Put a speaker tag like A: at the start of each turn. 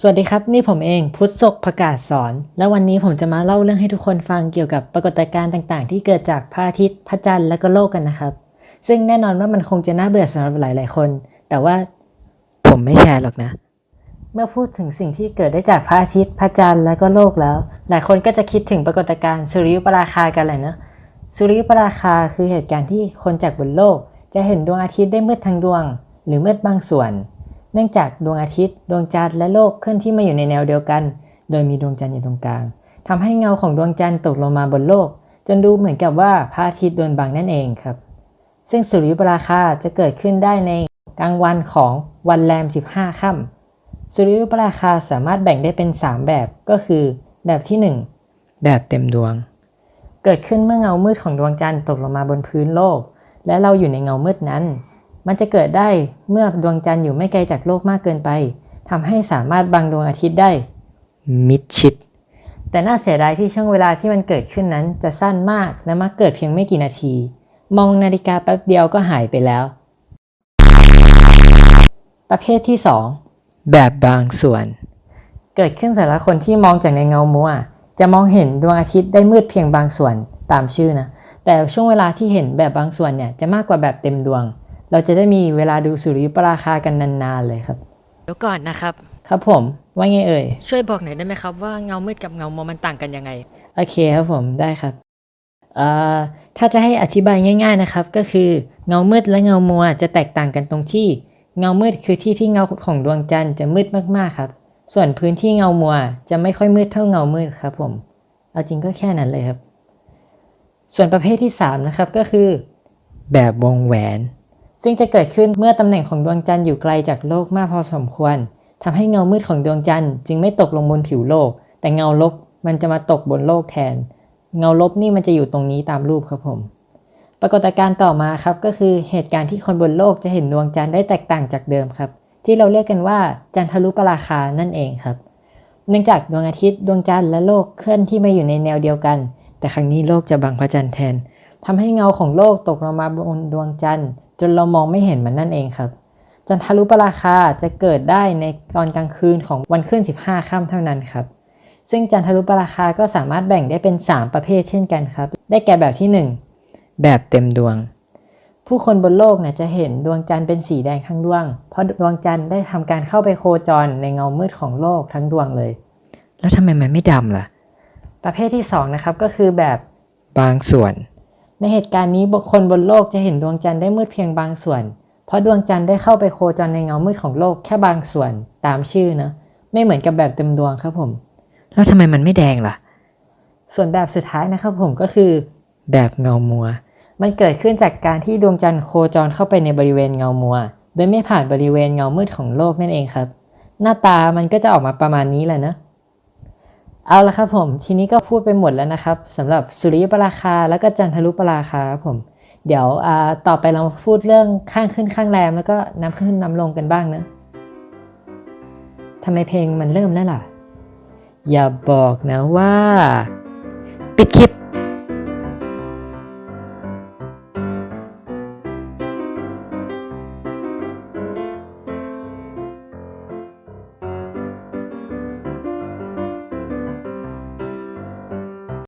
A: สวัสดีครับ นี่ผมเองพุทธศกประกาศสอน และวันนี้ผมจะมาเล่าเรื่องให้ทุกคนฟังเกี่ยวกับปรากฏการณ์ต่างๆ ที่เกิดจากพระอาทิตย์พระจันทร์และก็โลกกันนะครับ ซึ่งแน่นอนว่ามันคงจะน่าเบื่อสำหรับหลาย ๆ คน แต่ว่าผมไม่แชร์หรอกนะ เมื่อพูดถึงสิ่งที่เกิดได้จากพระอาทิตย์พระจันทร์และก็โลกแล้ว หลายคนก็จะคิดถึงปรากฏการณ์สุริยุปราคากันแหละเนอะสุริยุปราคาคือเหตุการณ์ที่คนจากบนโลก จะเห็นดวงอาทิตย์ได้มืดทั้งดวง หรือมืดบางส่วน นื่องจากดวงอาทิตย์ ดวงจันทร์และโลกเคลื่อนที่มาอยู่ในแนวเดียวกัน โดยมีดวงจันทร์อยู่ตรงกลางทำให้เงาของดวงจันทร์ตกลงมาบนโลก จนดูเหมือนกับว่าพระอาทิตย์โดนบังนั่นเองครับ ซึ่งสุริยุปราคาจะเกิดขึ้นได้ในกลางวันของวันแรม 15ค่ำสุริยุปราคาสามารถแบ่งได้เป็น 3 แบบก็คือ แบบที่ 1 แบบเต็มดวง เกิดขึ้นเมื่อเงามืดของดวงจันทร์ตกลงมาบนพื้นโลก และเราอยู่ในเงามืดนั้น มันจะเกิดได้เมื่อดวงจันทร์อยู่ไม่ไกลจากโลกมากเกินไปทำให้สามารถบังดวงอาทิตย์ได้ มิดชิด แต่น่าเสียดายที่ช่วงเวลาที่มันเกิดขึ้นนั้นจะสั้นมากและมักเกิดเพียงไม่กี่นาที มองนาฬิกาแป๊บเดียวก็หายไปแล้ว ประเภทที่ 2 แบบบางส่วน เกิดขึ้นสำหรับคนที่มองจากในเงามัวจะมองเห็นดวงอาทิตย์ได้มืดเพียงบางส่วนตามชื่อนะ แต่ช่วงเวลาที่เห็นแบบบางส่วนเนี่ยจะมากกว่าแบบเต็มดวง เราจะได้มีเวลาดูสุริยุปราคากันนานๆเลยครับ
B: เดี๋ยวก่อนนะครับ
A: ครับผมว่าไงเอ่ย
B: ช่วยบอกหน่อยได้ไหมครับว่าเงามืดกับเงามัวมันต่างกันยังไง
A: โอเคครับผมได้ครับเอ่อถ้าจะให้อธิบายง่าย ๆนะครับ ก็คือเงามืดและเงามัวจะแตกต่างกันตรงที่ เงามืดคือที่ที่เงาของดวงจันทร์จะมืดมากๆครับ ส่วนพื้นที่เงามัวจะไม่ค่อยมืดเท่าเงามืดครับผม เอาจริงก็แค่นั้นเลยครับ ส่วนประเภทที่3นะครับก็คือ แบบวงแหวน ซึ่งจะเกิดขึ้นเมื่อตำแหน่งของดวงจันทร์อยู่ไกลจากโลกมากพอสมควรทำให้เงามืดของดวงจันทร์จึงไม่ตกลงบนผิวโลก แต่เงาลบมันจะมาตกบนโลกแทน เงาลบนี่มันจะอยู่ตรงนี้ตามรูปครับผม ปรากฏการณ์ต่อมาครับก็คือเหตุการณ์ที่คนบนโลกจะเห็นดวงจันทร์ได้แตกต่างจากเดิมครับ ที่เราเรียกกันว่าจันทรุปราคานั่นเองครับ เนื่องจากดวงอาทิตย์ดวงจันทร์และโลกเคลื่อนที่มาอยู่ในแนวเดียวกัน แต่ครั้งนี้โลกจะบังพระจันทร์แทนทำให้เงาของโลกตกลงมาบนดวงจันทร์ จนเรามองไม่เห็นมันนั่นเองครับ จันทรุปราคาจะเกิดได้ในตอนกลางคืนของวันขึ้น 15ค่ำเท่านั้นครับ ซึ่งจันทรุปราคาก็สามารถแบ่งได้เป็น 3 ประเภทเช่นกันครับ ได้แก่แบบที่ 1 แบบเต็มดวง ผู้คนบนโลกเนี่ยจะเห็นดวงจันทร์เป็นสีแดงทั้งดวง เพราะดวงจันทร์ได้ทำการเข้าไปโคจรในเงามืดของโลกทั้งดวงเลย
B: แล้วทำไมมันไม่ดำล่ะ
A: ประเภทที่2นะครับก็คือแบบ
B: บางส่วน
A: ในเหตุการณ์นี้บุคคลบนโลกจะเห็นดวงจันทร์ได้มืดเพียงบางส่วน เพราะดวงจันทร์ได้เข้าไปโคจรในเงามืดของโลกแค่บางส่วนตามชื่อนะ ไม่เหมือนกับแบบเต็มดวงครับผม
B: แล้วทำไมมันไม่แดงล่ะ
A: ส่วนแบบสุดท้ายนะครับผมก็คือ
B: แบบเงามัว
A: มันเกิดขึ้นจากการที่ดวงจันทร์โคจรเข้าไปในบริเวณเงามัว โดยไม่ผ่านบริเวณเงามืดของโลกนั่นเองครับ หน้าตามันก็จะออกมาประมาณนี้แหละนะ เอาละครับผม ทีนี้ก็พูดไปหมดแล้วนะครับสำหรับสุริยุปราคาแล้วก็จันทรุปราคาครับผม เดี๋ยวต่อไปเรามาพูดเรื่องข้างขึ้นข้างแรมแล้วก็น้ำขึ้นน้ำลงกันบ้างนะทำไมเพลงมันเริ่มแล้วล่ะ อย่าบอกนะว่า ปิดคลิป